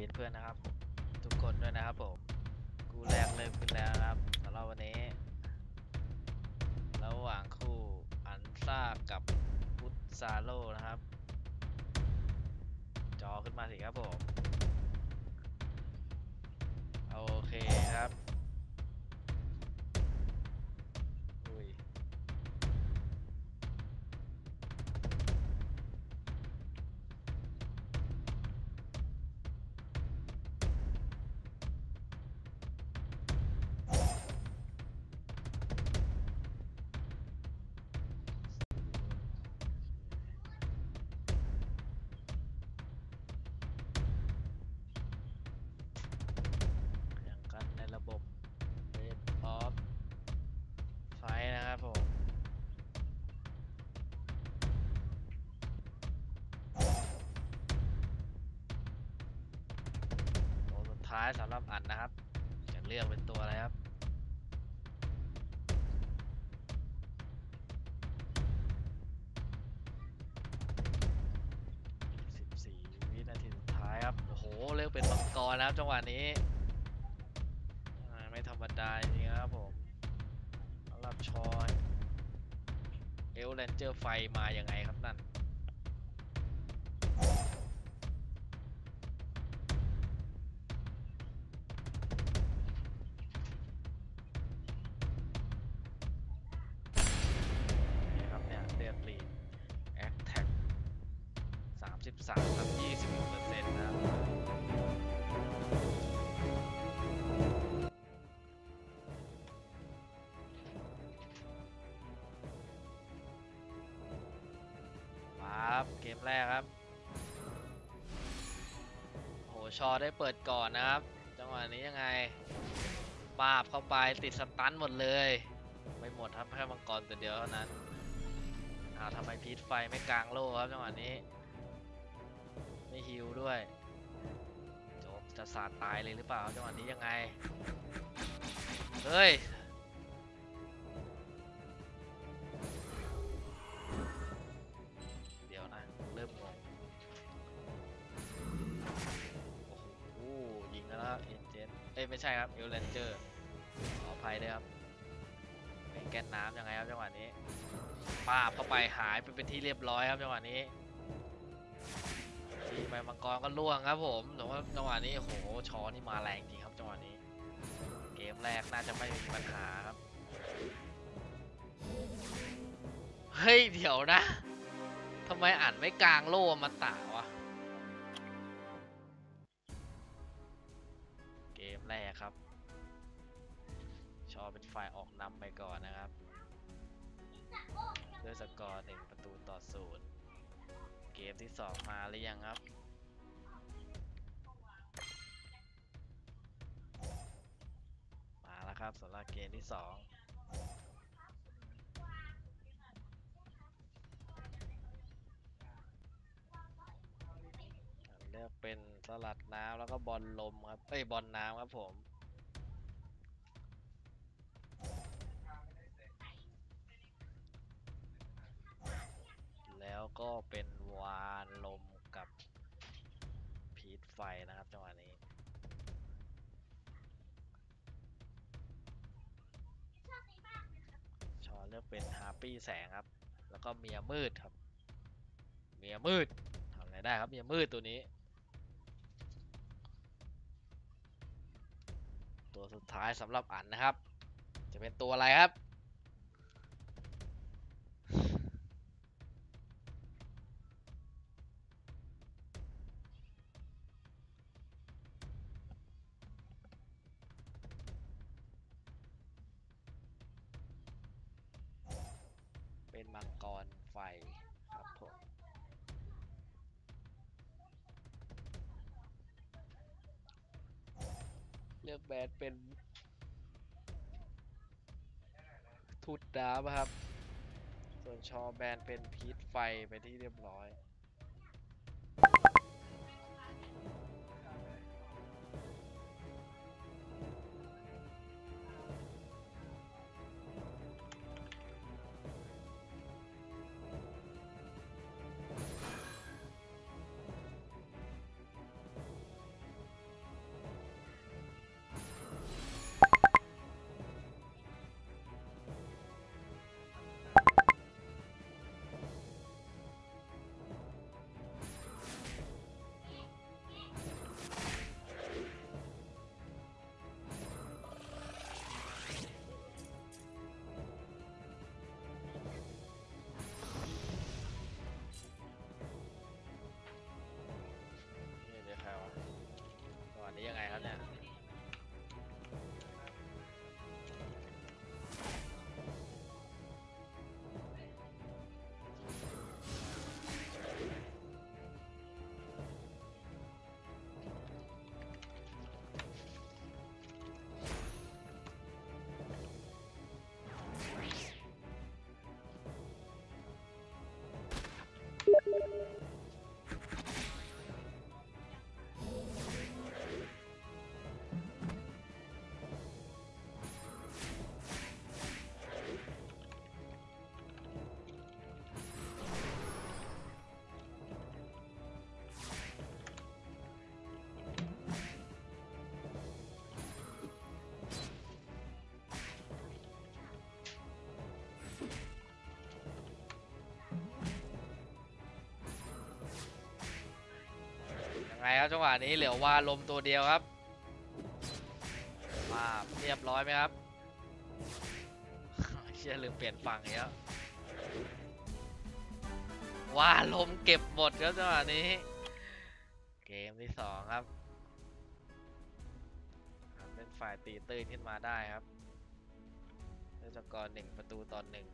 ีนเพื่อนนะครับ ทุกคนด้วยนะครับผมกูแรกเริ่มขึ้นแล้วนะครับสำหรับวันนี้ ระหว่างคู่อันซ่ากับพุทซาโลนะครับ จอขึ้นมาสิครับผม โอเคครับ ท้ายสำหรับอันนะครับจะเลือกเป็นตัวอะไรครับ14วินาทีสุดท้ายครับโอ้โหเลือกเป็นมังกรนะครับจังหวะนี้ไม่ธรรมดาจริงครับผมสำหรับชอยเอลแลนเจอร์ไฟมายังไงครับนั่น 13ครับ20เปอร์เซ็นต์นะครับเกมแรกครับโหชอได้เปิดก่อนนะครับ จังหวะนี้ยังไงปาบเข้าไปติดสตันหมดเลย ไม่หมดครับแค่มังกรแต่เดียวเท่านั้นเอาทำไมพีทไฟไม่กลางโลครับจังหวะนี้ ไม่ฮิวด้วยจบจะสาดตายเลยหรือเปล่าจังหวะนี้ยังไง เฮ้ยเดี๋ยวนะเริ่มงงโอ้โหยิงแล้วเอ็นเจนเอ้ยไม่ใช่ครับเอลเลนเจอร์ขออภัยด้วยครับเป็นแกนน้ำยังไงครับจังหวะนี้ปาบเข้าไปหายไปเป็นที่เรียบร้อยครับจังหวะนี้ ทีไปมังกรก็ล่วงครับผมแต่ว่าจังหวะนี้โอ้โหชอนี่มาแรงจริงครับจังหวะนี้ เกมแรกน่าจะไม่มีปัญหาครับ เฮ้ยเดี๋ยวนะทำไมอ่านไม่กลางโล่มาตาวะ เกมแรกครับ ชอเป็นฝ่ายออกนำไปก่อนนะครับด้วยสกอร์หนึ่งประตูต่อศูนย์ เกมที่สองมาหรือยังครับ มาแล้วครับสำหรับเกมที่สองเลือกเป็นสลัดน้ำแล้วก็บอลลมครับเอ้ยบอลน้ำครับผม แล้วก็เป็นวานลมกับพีทไฟนะครับจังหวะนี้ชอนเลือกเป็นฮาปี้แสงครับ แล้วก็เมียมืดครับ เมียมืดทำอะไรได้ครับเมียมืดตัวนี้ ตัวสุดท้ายสำหรับอันนะครับ จะเป็นตัวอะไรครับ เป็นมังกรไฟครับผมเลือกแบนเป็นทุดดาบครับ ส่วนชอแบนเป็นพีทไฟไปที่เรียบร้อย ครับจังหวะนี้เหลือวาลมตัวเดียวครับมาเรียบร้อยไหมครับเชื่อลืมเปลี่ยนฝั่งอีกแล้วว่าลมเก็บหมดครับจังหวะนี้ เกมที่สองครับครับเป็นฝ่ายตีตื้นขึ้นมาได้ครับด้วยสกอร์หนึ่งประตูต่อหนึ่ง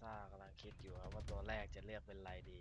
ซ่ากำลังคิดอยู่ครับว่าตัวแรกจะเลือกเป็นอะไรดี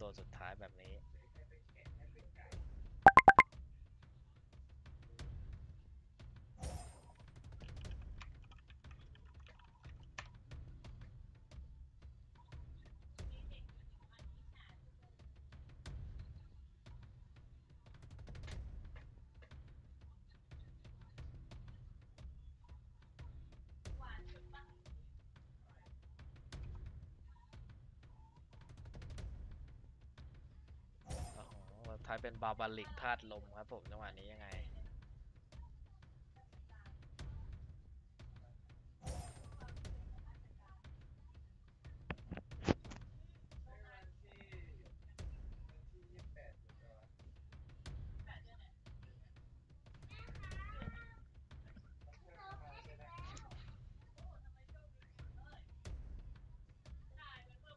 ตัวสุดท้ายแบบนี้ ท้ายเป็นบาบาลิกธาตุลมครับผมจังหวะนี้ยังไง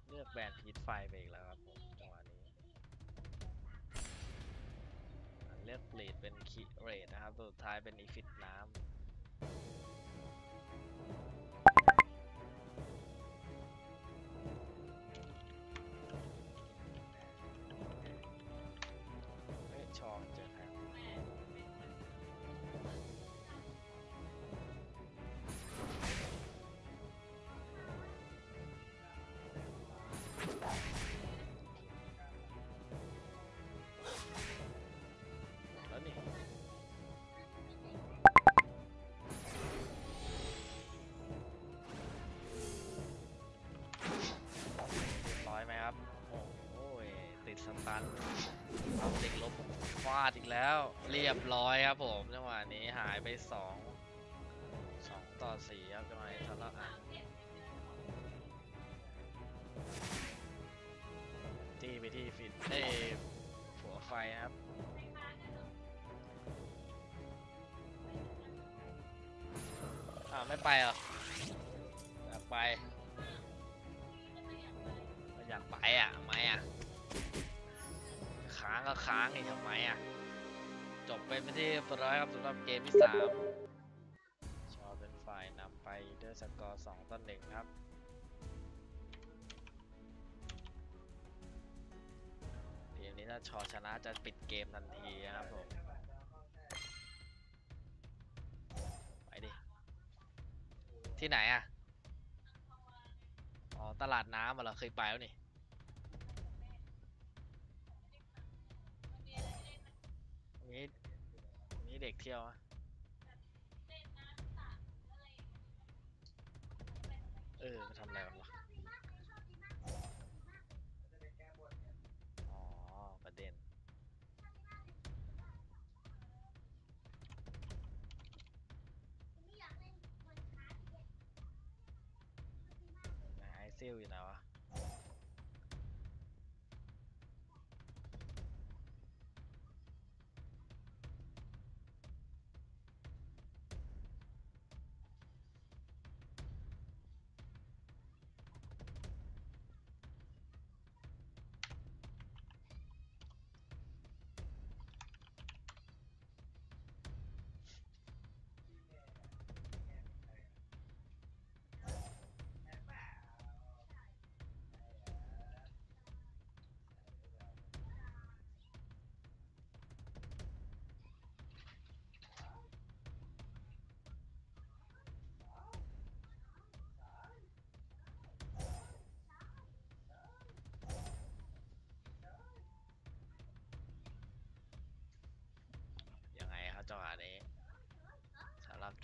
เลือกแบนพีทไฟไปอีกแล้วครับ ลือกเรดเป็นคิเรดนะครับตัวสุดท้ายเป็นอีฟิตน้ำ ติดสตันเด็กลบฟาดอีกแล้ว เรียบร้อยครับผมจังหวะนี้หายไปสองสองต่อสี่ครับจังหวะนี้ทะเลาะจี้ไปที่ฟิตเอ้หัวไฟครับอ้าไม่ไปเหรออยากไปอยากไปอะไม่อะ ก็ค้างอีกทำไมอะ จบไปเป็นที่เรียบร้อยครับสำหรับเกมที่สามชอเป็นฝ่ายนำไปด้วยสกอร์สองต่อหนึ่งครับเกมนี้ถ้าชอชนะจะปิดเกมทันทีนะครับผมไปดิ ที่ไหนอะ อ๋อ ตลาดน้ำมาเหรอเคยไปแล้วนี่ เด็กเที่ยวอะเออมัทำอะไรกันวะอ๋ประเด็น ไหนไอ้ซิลอยู่ไหนวะ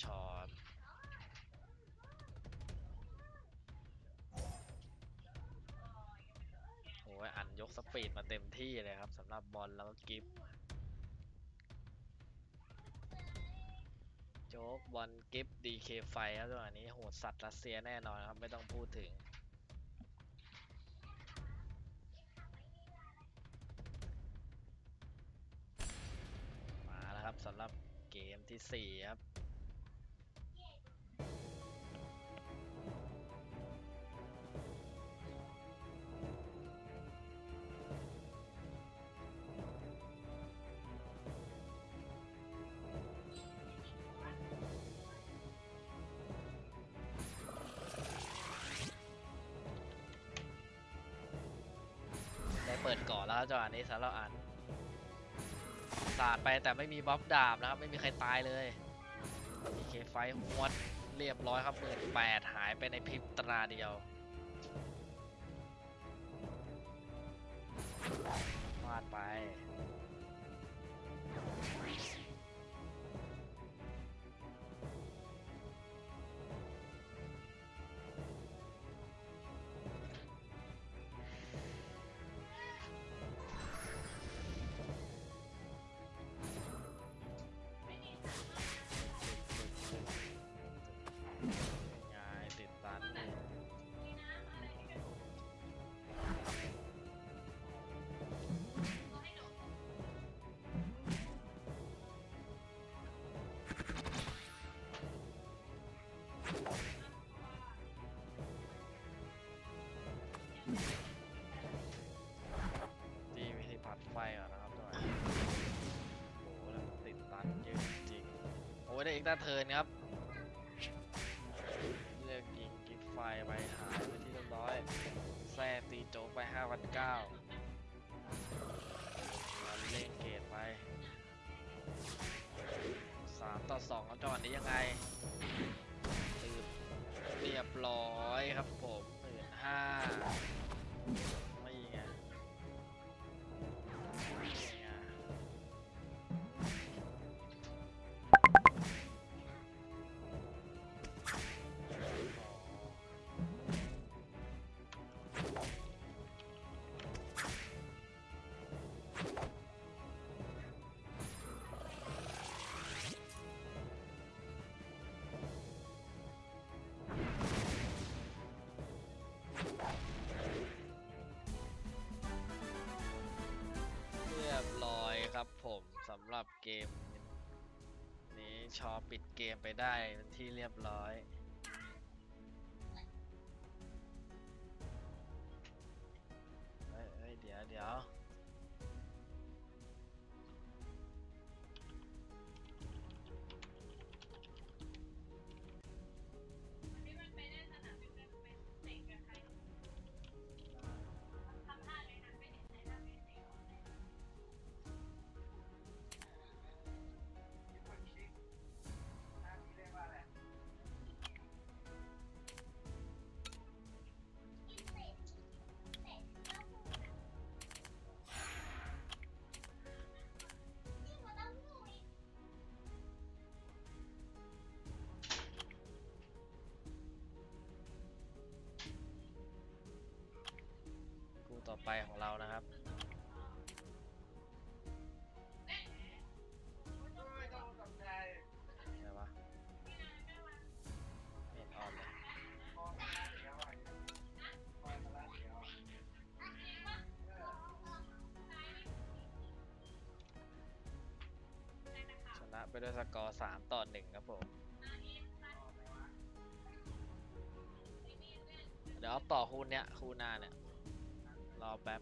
ชอตโอ้ยอันยกสปีดมาเต็มที่เลยครับสำหรับบอลแล้วก็กิฟโจ๊กบอลกิฟดีเคไฟครับจัวนี้โหดสัตว์รัสเซียแน่นอนครับ ไม่ต้องพูดถึง มาแล้วครับสำหรับเกมที่ 4 ครับ ปิดก่อนแล้วครับจังหวะนี้สำหรับอันสาดไปแต่ไม่มีบัฟดาบนะครับ ไม่มีใครตายเลยมีเคไฟหวดเรียบร้อยครับหมื่นแปดหายไปในพริบตาเดียววาดไป กตาเทินครับ เลือกยิงกิฟไฟไปหาไปที่เรียบร้อยแซ่ตีโจ๊กไป5,900แล้วเล่นเกตไป3ต่อ2ครับจังหวะนี้ยังไงตื่นเรียบร้อยครับผมตื่นห้า ผมสำหรับเกม นี้ชอปิดเกมไปได้ที่เรียบร้อยเฮ้ยเฮ้ยเดี๋ยวเดี๋ยว ไปของเรานะครับชนะไปด้วยสกอร์ 3 ต่อ 1 ครับผม เดี๋ยวต่อคูณเนี้ย คูณหน้าเนี้ย รอแป๊บ